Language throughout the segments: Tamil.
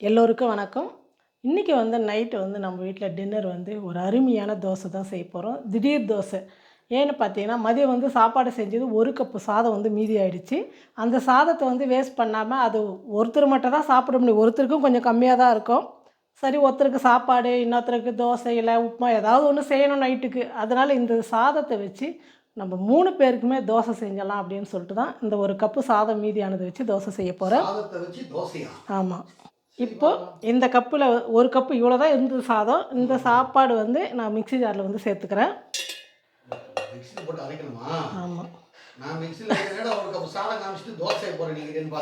எல்லோருக்கும் வணக்கம். இன்றைக்கி வந்து நைட்டு வந்து நம்ம வீட்டில் டின்னர் வந்து ஒரு அருமையான தோசை தான் செய்ய போகிறோம் திடீர் தோசை. ஏன்னு பார்த்தீங்கன்னா மதியம் வந்து சாப்பாடு செஞ்சது ஒரு கப்பு சாதம் வந்து மீதி ஆயிடுச்சு. அந்த சாதத்தை வந்து வேஸ்ட் பண்ணாமல் அது ஒருத்தர் மட்டும் தான் சாப்பிட முடியும். ஒருத்தருக்கும் கொஞ்சம் கம்மியாக தான் இருக்கும். சரி ஒருத்தருக்கு சாப்பாடு இன்னொருத்தருக்கு தோசை இல்லை உப்புமா ஏதாவது ஒன்று செய்யணும் நைட்டுக்கு அதனால் இந்த சாதத்தை வச்சு நம்ம மூணு பேருக்குமே தோசை செஞ்சலாம் அப்படின்னு சொல்லிட்டு தான் இந்த ஒரு கப்பு சாதம் மீதியானதை வச்சு தோசை செய்ய போகிறேன் ஆமாம் இப்போ இந்த கப்பில் ஒரு கப்பு இவ்வளோ தான் இருந்தது சாதம். இந்த சாப்பாடு வந்து நான் மிக்ஸி ஜாரில் வந்து சேர்த்துக்கிறேன். ஆமாம்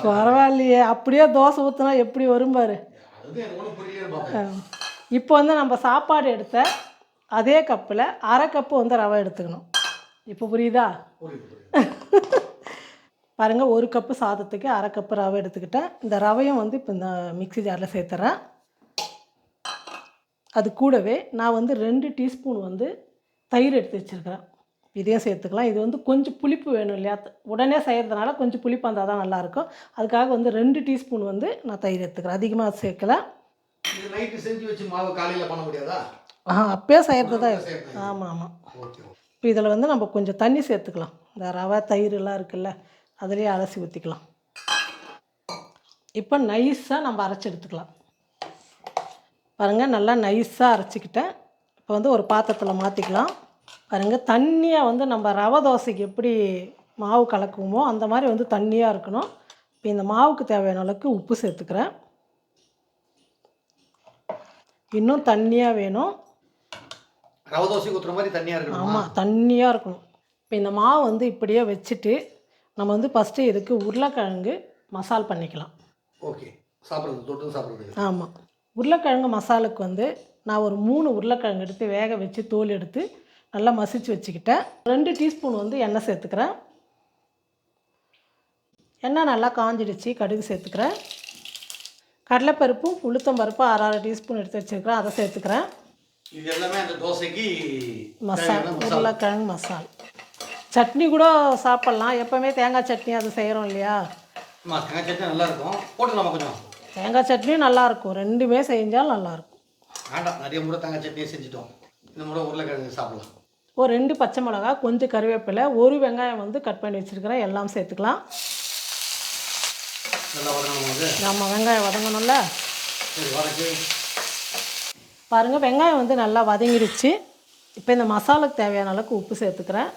பரவாயில்லையே. அப்படியே தோசை ஊற்றினா எப்படி வரும் பாரு. இப்போ வந்து நம்ம சாப்பாடு எடுத்த அதே கப்பில் அரை கப்பு வந்து ரவை எடுத்துக்கணும். இப்போ புரியுது. பாருங்கள் ஒரு கப்பு சாதத்துக்கு அரை கப்பு ரவை எடுத்துக்கிட்டேன். இந்த ரவையும் வந்து இப்போ இந்த மிக்ஸி ஜாரில் சேர்த்துறேன். அது கூடவே நான் வந்து ரெண்டு டீஸ்பூன் வந்து தயிர் எடுத்து வச்சுருக்கிறேன். இதையும் சேர்த்துக்கலாம். இது வந்து கொஞ்சம் புளிப்பு வேணும் இல்லையா? உடனே செய்கிறதுனால கொஞ்சம் புளிப்பு வந்தால் தான் நல்லாயிருக்கும். அதுக்காக வந்து ரெண்டு டீஸ்பூன் வந்து நான் தயிர் எடுத்துக்கிறேன். அதிகமாக சேர்க்கல. நைட்டு செஞ்சு வச்சு மாவு காலையில் பண்ண முடியாதா? ஆ அப்பயே செய்கிறது தான். ஆமாம் ஆமாம் இப்போ இதில் வந்து நம்ம கொஞ்சம் தண்ணி சேர்த்துக்கலாம். இந்த ரவை தயிர் எல்லாம் இருக்குல்ல. அதுலேயே அலசி ஊற்றிக்கலாம் இப்போ நைஸாக நம்ம அரைச்சி எடுத்துக்கலாம். பாருங்கள் நல்லா நைஸாக அரைச்சிக்கிட்டேன். இப்போ வந்து ஒரு பாத்திரத்தில் மாற்றிக்கலாம் பாருங்கள் தண்ணியாக வந்து நம்ம ரவை தோசைக்கு எப்படி மாவு கலக்குவோமோ அந்த மாதிரி வந்து தண்ணியாக இருக்கணும். இப்போ இந்த மாவுக்கு தேவையான அளவுக்கு உப்பு சேர்த்துக்கிறேன். இன்னும் தண்ணியாக வேணும். ரவை தோசை ஊற்றுற மாதிரி தண்ணியாக இருக்கணுமா? ஆமாம் தண்ணியாக இருக்கணும். இப்போ இந்த மாவு வந்து இப்படியே வச்சுட்டு நம்ம வந்து ஃபஸ்ட்டு இதுக்கு உருளைக்கிழங்கு மசால் பண்ணிக்கலாம். ஓகே. சாப்பிட்றது தொட்டு சாப்பிட்றது. ஆமாம் உருளைக்கிழங்கு மசாலுக்கு வந்து நான் ஒரு மூணு உருளைக்கிழங்கு எடுத்து வேக வச்சு தோல் எடுத்து நல்லா மசிச்சு வச்சுக்கிட்டேன் ரெண்டு டீஸ்பூன் வந்து எண்ணெய் சேர்த்துக்கிறேன். எண்ணெய் நல்லா காஞ்சிடுச்சு கடுகு சேர்த்துக்கிறேன். கடலைப்பருப்பும் உளுத்தம்பருப்பும் அரை அரை டீஸ்பூன் எடுத்து வச்சுருக்கிறேன் அதை சேர்த்துக்கிறேன். இது எல்லாமே அந்த தோசைக்கு மசாலா. உருளைக்கிழங்கு மசால். சட்னி கூட சாப்பிட்லாம். எப்போவுமே தேங்காய் சட்னி அது செய்கிறோம் இல்லையா? ஆமாம் தேங்காய் சட்னி நல்லா இருக்கும் போட்டுக்கலாமா கொஞ்சம். தேங்காய் சட்னியும் நல்லாயிருக்கும். ரெண்டுமே செஞ்சால் நல்லாயிருக்கும். வேண்டாம் நிறைய முறை தேங்காய் சட்னியே செஞ்சுட்டோம். இந்த முறை உருளைக்கிழங்கு சாப்பிடலாம். ஒரு ரெண்டு பச்சை மிளகா கொஞ்சம் கருவேப்பிலை ஒரு வெங்காயம் வந்து கட் பண்ணி வச்சுருக்கிறேன். எல்லாம் சேர்த்துக்கலாம். நம்ம வெங்காயம் வதங்கணும்ல? பாருங்கள் வெங்காயம் வந்து நல்லா வதங்கிடுச்சு. இப்போ இந்த மசாலாக்கு தேவையான அளவுக்கு உப்பு சேர்த்துக்கிறேன்.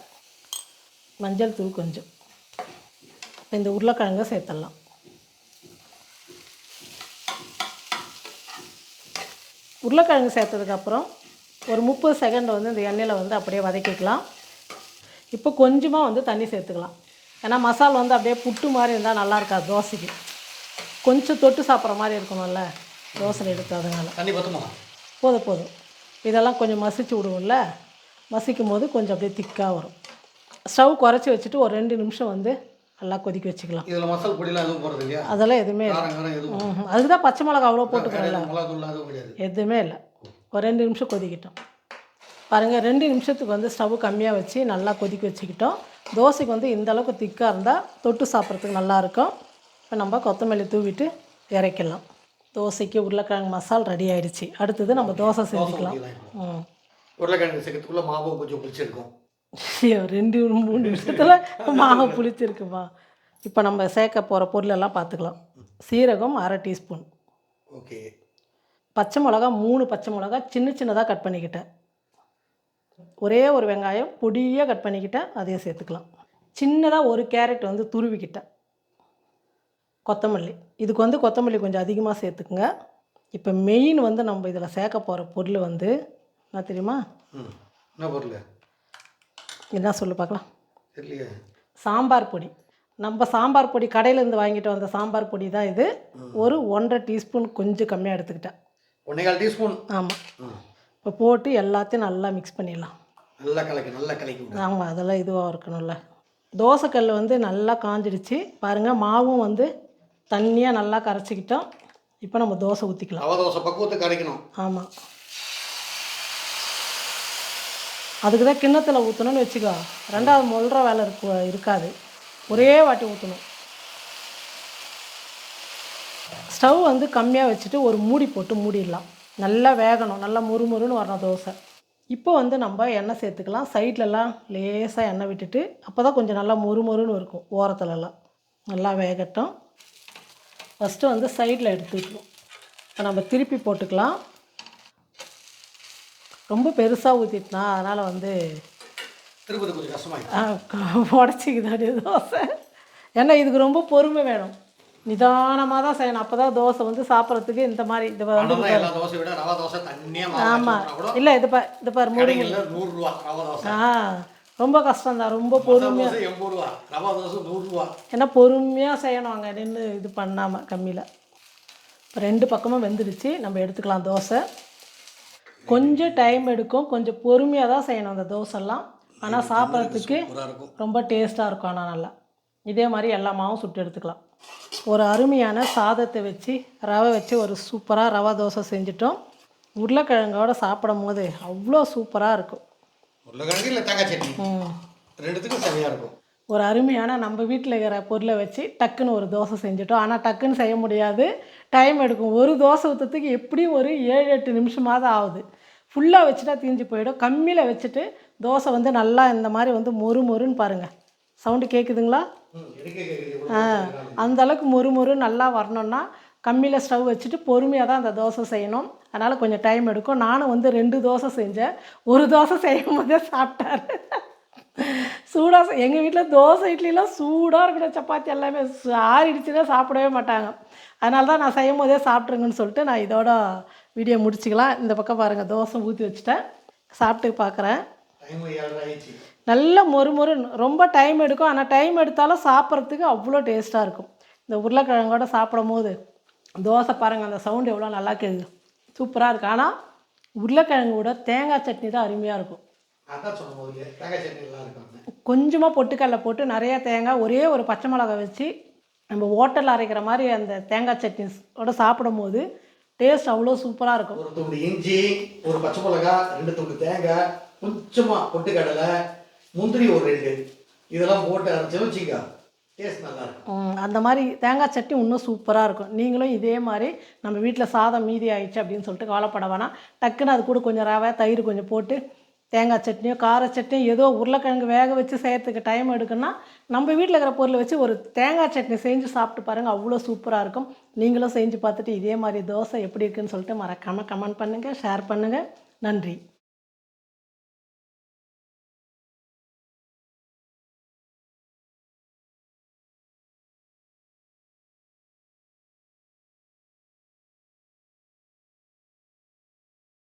மஞ்சள் தூள் கொஞ்சம். இப்போ இந்த உருளைக்கிழங்க சேர்த்துடலாம். உருளைக்கிழங்கு சேர்த்ததுக்கப்புறம் ஒரு முப்பது செகண்ட் வந்து இந்த எண்ணெயில் வந்து அப்படியே வதக்கிக்கலாம். இப்போ கொஞ்சமாக வந்து தண்ணி சேர்த்துக்கலாம். ஏன்னா மசால் வந்து அப்படியே புட்டு மாதிரி இருந்தால் நல்லா இருக்காது தோசைக்கு. கொஞ்சம் தொட்டு சாப்பிட்ற மாதிரி இருக்கணும்ல. தோசை எடுத்து அதனால தண்ணி பத்துமா? போதும் போதும். இதெல்லாம் கொஞ்சம் மசிச்சு விடுவோம்ல. மசிக்கும் போது கொஞ்சம் அப்படியே திக்காக வரும். ஸ்டவ் குறைச்சி வச்சுட்டு ஒரு ரெண்டு நிமிஷம் வந்து நல்லா கொதிக்க வச்சுக்கலாம். இதில் மசால் பொடியெலாம் எதுவும் போடுறது இல்லையா? அதெல்லாம் எதுவுமே இல்லை. அதுக்கு தான் பச்சை மிளகா அவ்வளோ போட்டுக்கிறோம்ல. எதுவும் இல்லை. ஒரு ரெண்டு நிமிஷம் கொதிக்கிட்டோம். பாருங்கள் ரெண்டு நிமிஷத்துக்கு வந்து ஸ்டவ் கம்மியாக வச்சு நல்லா கொதிக்க வச்சுக்கிட்டோம். தோசைக்கு வந்து இந்த அளவுக்கு திக்காக இருந்தால் தொட்டு சாப்பிட்றதுக்கு நல்லாயிருக்கும் இப்போ நம்ம கொத்தமல்லி தூவிட்டு இறக்கிடலாம் தோசைக்கு உருளைக்கிழங்கு மசால் ரெடி ஆயிடுச்சு. அடுத்தது நம்ம தோசை செஞ்சுக்கலாம். ம். உருளைக்கிழங்கு சேர்க்கறதுக்குள்ள மாவும் கொஞ்சம் பிடிச்சிருக்கும் ரெண்டு மூணு நிமிஷத்தில் மாவு புளிச்சிருக்குமா இப்போ நம்ம சேர்க்க போகிற பொருளெல்லாம் பார்த்துக்கலாம் சீரகம் அரை டீஸ்பூன். ஓகே. பச்சை மிளகா மூணு பச்சை மிளகா சின்ன சின்னதாக கட் பண்ணிக்கிட்டேன். ஒரே ஒரு வெங்காயம் பொடியாக கட் பண்ணிக்கிட்டேன் அதையும் சேர்த்துக்கலாம். சின்னதாக ஒரு கேரட் வந்து துருவிக்கிட்டேன். கொத்தமல்லி. இதுக்கு வந்து கொத்தமல்லி கொஞ்சம் அதிகமாக சேர்த்துக்குங்க. இப்போ மெயின் வந்து நம்ம இதில் சேர்க்க போகிற பொருள் வந்து என்ன தெரியுமா? என்ன பொருள்? என்ன சொல்லு பார்க்கலாம். சாம்பார் பொடி. நம்ம சாம்பார் பொடி கடையிலேருந்து வாங்கிட்டு வந்த சாம்பார் பொடி தான் இது. ஒரு ஒன்றரை டீஸ்பூன் கொஞ்சம் கம்மியாக எடுத்துக்கிட்டேன். ஒன்றே கால் டீஸ்பூன் ஆமாம் இப்போ போட்டு எல்லாத்தையும் நல்லா மிக்ஸ் பண்ணிடலாம். நல்லா கலக்கி நல்லா கலக்கி ஆமாம் அதெல்லாம் இதுவாக இருக்கணும்ல. தோசைக்கல் வந்து நல்லா காஞ்சிடுச்சு. பாருங்கள் மாவும் வந்து தண்ணியாக நல்லா கரைச்சிக்கிட்டோம். இப்போ நம்ம தோசை ஊற்றிக்கலாம் தோசை பக்குவத்துக்கு அரைக்கணும். ஆமாம் அதுக்கு தான் கிண்ணத்தில் ஊற்றணும்னு வச்சுக்கோ. ரெண்டாவது மொழ்கிற வேலை இருக்கு இருக்காது. ஒரே வாட்டி ஊற்றணும் ஸ்டவ் வந்து கம்மியாக வச்சுட்டு ஒரு மூடி போட்டு மூடிடலாம். நல்லா வேகணும். நல்லா முறுமுறுன்னு வரணும் தோசை. இப்போ வந்து நம்ம எண்ணெய் சேர்த்துக்கலாம். சைட்லலாம் லேசாக எண்ணெய் விட்டுட்டு அப்போ தான் கொஞ்சம் நல்லா முறுமுறுன்னு இருக்கும் ஓரத்துலலாம். நல்லா வேகட்டும். ஃபஸ்ட்டு வந்து சைடில் எடுத்துக்கணும். இப்போ நம்ம திருப்பி போட்டுக்கலாம். ரொம்ப பெருசாக ஊற்றிட்டுனா அதனால் வந்து திருப்பதி கொஞ்சம் கஷ்டமாயிடும் உடச்சிக்குது அப்படியே தோசை. ஏன்னா இதுக்கு ரொம்ப பொறுமை வேணும். நிதானமாக தான் செய்யணும். அப்போ தான் தோசை வந்து சாப்பிட்றதுக்கு இந்த மாதிரி இது வந்து ஆமாம் இல்லை இது பா இது பாரு மூடி கடைகளில் நூறுரூவா ரவா தோசை. ஆ ரொம்ப கஷ்டம்தான். ரொம்ப பொறு மசாலா தோசை எண்பது ரூபா. ரவா தோசை நூறுரூவா. ஏன்னா பொறுமையாக செய்யணும் அங்கே நின்று இது பண்ணாமல் கம்மியில். இப்போ ரெண்டு பக்கமும் வெந்துடுச்சு. நம்ம எடுத்துக்கலாம் தோசை. கொஞ்சம் டைம் எடுக்கும். கொஞ்சம் பொறுமையாக தான் செய்யணும் அந்த தோசைலாம். ஆனால் சாப்பிட்றதுக்கு ரொம்ப டேஸ்ட்டாக இருக்கும். ஆனால் நல்லா. இதே மாதிரி எல்லா மாவும் சுட்டு எடுத்துக்கலாம். ஒரு அருமையான சாதத்தை வச்சு ரவை வச்சு ஒரு சூப்பராக ரவா தோசை செஞ்சிட்டோம். உருளைக்கிழங்கோட சாப்பிடும் போது அவ்வளோ சூப்பராக இருக்கும். ஒரு அருமையான நம்ம வீட்டில் இருக்கிற பொருளை வச்சு டக்குன்னு ஒரு தோசை செஞ்சுட்டோம். ஆனால் டக்குன்னு செய்ய முடியாது. டைம் எடுக்கும். ஒரு தோசை ஊற்றுறதுக்கு எப்படியும் ஒரு ஏழு எட்டு நிமிஷமாவது ஆகுது. ஃபுல்லாக வச்சுட்டா தீஞ்சு போயிடும். கம்மியில் வச்சுட்டு தோசை வந்து நல்லா இந்த மாதிரி வந்து மொறு மொறுன்னு பாருங்கள் சவுண்டு கேட்குதுங்களா ஆ அந்த அளவுக்கு மொறு மொறு நல்லா வரணும்னா கம்மியில் ஸ்டவ் வச்சுட்டு பொறுமையாக தான் அந்த தோசை செய்யணும். அதனால் கொஞ்சம் டைம் எடுக்கும். நானும் வந்து ரெண்டு தோசை செஞ்சேன். ஒரு தோசை செய்யும் போதே சாப்பிட்டாரு. சூடாக எங்கள் வீட்டில் தோசை இட்லிலாம் சூடாக இருக்கணும். சப்பாத்தி எல்லாமே சு- ஆறிடுச்சுன்னா சாப்பிடவே மாட்டாங்க. அதனால தான் நான் செய்யும் போதே சாப்பிட்ருங்கன்னு சொல்லிட்டு நான் இதோட வீடியோ முடிச்சுக்கலாம். இந்த பக்கம் பாருங்கள் தோசை ஊற்றி வச்சுட்டேன். சாப்பிட்டு பார்க்குறேன் நல்ல மொறு மொறுன்னு ரொம்ப டைம் எடுக்கும். ஆனால் டைம் எடுத்தாலும் சாப்பிட்றதுக்கு அவ்வளோ டேஸ்ட்டாக இருக்கும். இந்த உருளைக்கிழங்கோட சாப்பிடும் போது தோசை பாருங்கள் அந்த சவுண்டு எவ்வளோ நல்லா கேட்குது சூப்பராக இருக்குது ஆனால் உருளைக்கிழங்கோட தேங்காய் சட்னி தான் அருமையாக இருக்கும். கொஞ்சமாக பொட்டுக்கடலை போட்டு நிறைய தேங்காய் ஒரே ஒரு பச்சை மிளகாய் வச்சு நம்ம ஹோட்டலில் அரைக்கிற மாதிரி அந்த தேங்காய் சட்னியோட சாப்பிடும் போது டேஸ்ட் அவ்வளோ சூப்பராக இருக்கும். ஒரு துண்டு இஞ்சி ஒரு பச்சை மிளகா ரெண்டு துண்டு தேங்காய் கொஞ்சமாக பொட்டுக்கடலை முந்திரி ஒரு ரெண்டு. இதெல்லாம் போட்டு அரைச்சி வச்சுக்க அந்த மாதிரி தேங்காய் சட்னி இன்னும் சூப்பராக இருக்கும். நீங்களும் இதே மாதிரி நம்ம வீட்டில் சாதம் மீதி ஆயிடுச்சு அப்படின்னு சொல்லிட்டு கவலைப்பட வேணாம். டக்குன்னு அது கூட கொஞ்சம் ரவை தயிர் கொஞ்சம் போட்டு தேங்காய் சட்னியோ கார சட்னியோ ஏதோ உருளைக்கிழங்கு வேக வச்சு செய்கிறதுக்கு டைம் எடுக்குன்னா நம்ம வீட்டில் இருக்கிற பொருளை வச்சு ஒரு தேங்காய் சட்னி செஞ்சு சாப்பிட்டு பாருங்கள் அவ்வளோ சூப்பராக இருக்கும். நீங்களும் செஞ்சு பார்த்துட்டு இதே மாதிரி தோசை எப்படி இருக்குன்னு சொல்லிட்டு மறக்காமல் கமெண்ட் பண்ணுங்கள் ஷேர் பண்ணுங்கள் நன்றி.